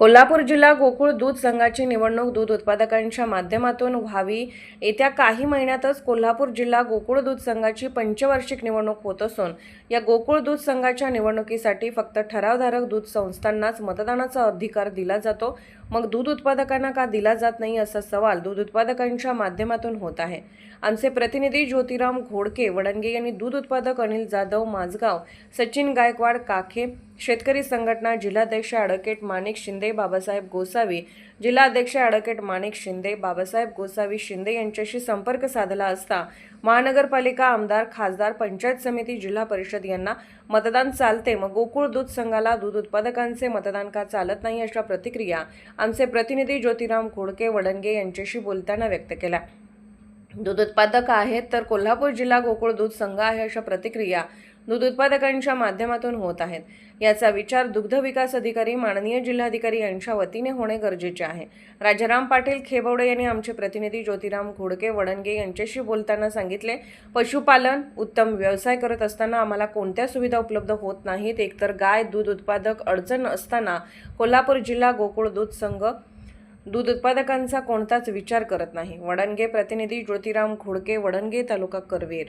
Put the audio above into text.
कोल्हापूर जिल्हा गोकुळ दूध संघाची निवडणूक दूध उत्पादकांच्या माध्यमातून व्हावी. येत्या काही महिन्यातच कोल्हापूर जिल्हा गोकुळ दूध संघाची पंचवार्षिक निवडणूक होत असून या गोकुळ दूध संघाच्या निवडणुकीसाठी फक्त ठरावधारक दूध संस्थांनाच मतदानाचा अधिकार दिला जातो. मग दूध उत्पादकांना का दिला जात नाही असा सवाल दूध उत्पादकांच्या माध्यमातून होत आहे. आमचे प्रतिनिधी ज्योतिराम घोडके वडंगे यांनी दूध उत्पादक अनिल जाधव माझगाव सचिन गायकवाड काखे शेतकरी संघटना जिल्हाध्यक्ष ॲडव्होकेट माणिक शिंदे बाबासाहेब गोसावी जिल्हाध्यक्ष ॲडव्होकेट माणिक शिंदे बाबासाहेब गोसावी शिंदे यांच्याशी संपर्क साधला असता महानगरपालिका आमदार खासदार पंचायत समिती जिल्हा परिषद यांना मतदान चालते. मग गोकुळ दूध संघाला दूध उत्पादकांचे मतदान का चालत नाही अशा प्रतिक्रिया आमचे प्रतिनिधी ज्योतिराम घोडके वडंगे यांच्याशी बोलताना व्यक्त केल्या. दूध उत्पादक आहेत तर कोल्हापूर जिल्हा गोकुळ दूध संघ आहे अशा प्रतिक्रिया दूध उत्पादकांच्या माध्यमातून होत आहेत. याचा विचार दुग्ध विकास अधिकारी माननीय जिल्हाधिकारी यांच्या वतीने होणे गरजेचे आहे. राजाराम पाटील खेबवडे यांनी आमचे प्रतिनिधी ज्योतिराम घोडके वडणगे यांच्याशी बोलताना सांगितले पशुपालन उत्तम व्यवसाय करत असताना आम्हाला कोणत्या सुविधा उपलब्ध होत नाहीत? एकतर गाय दूध उत्पादक अडचण असताना कोल्हापूर जिल्हा गोकुळ दूध संघ दूध उत्पादकांचा कोणताच विचार करत नाही. वडणगे प्रतिनिधी ज्योतिराम घोडके वडणगे तालुका करवीर.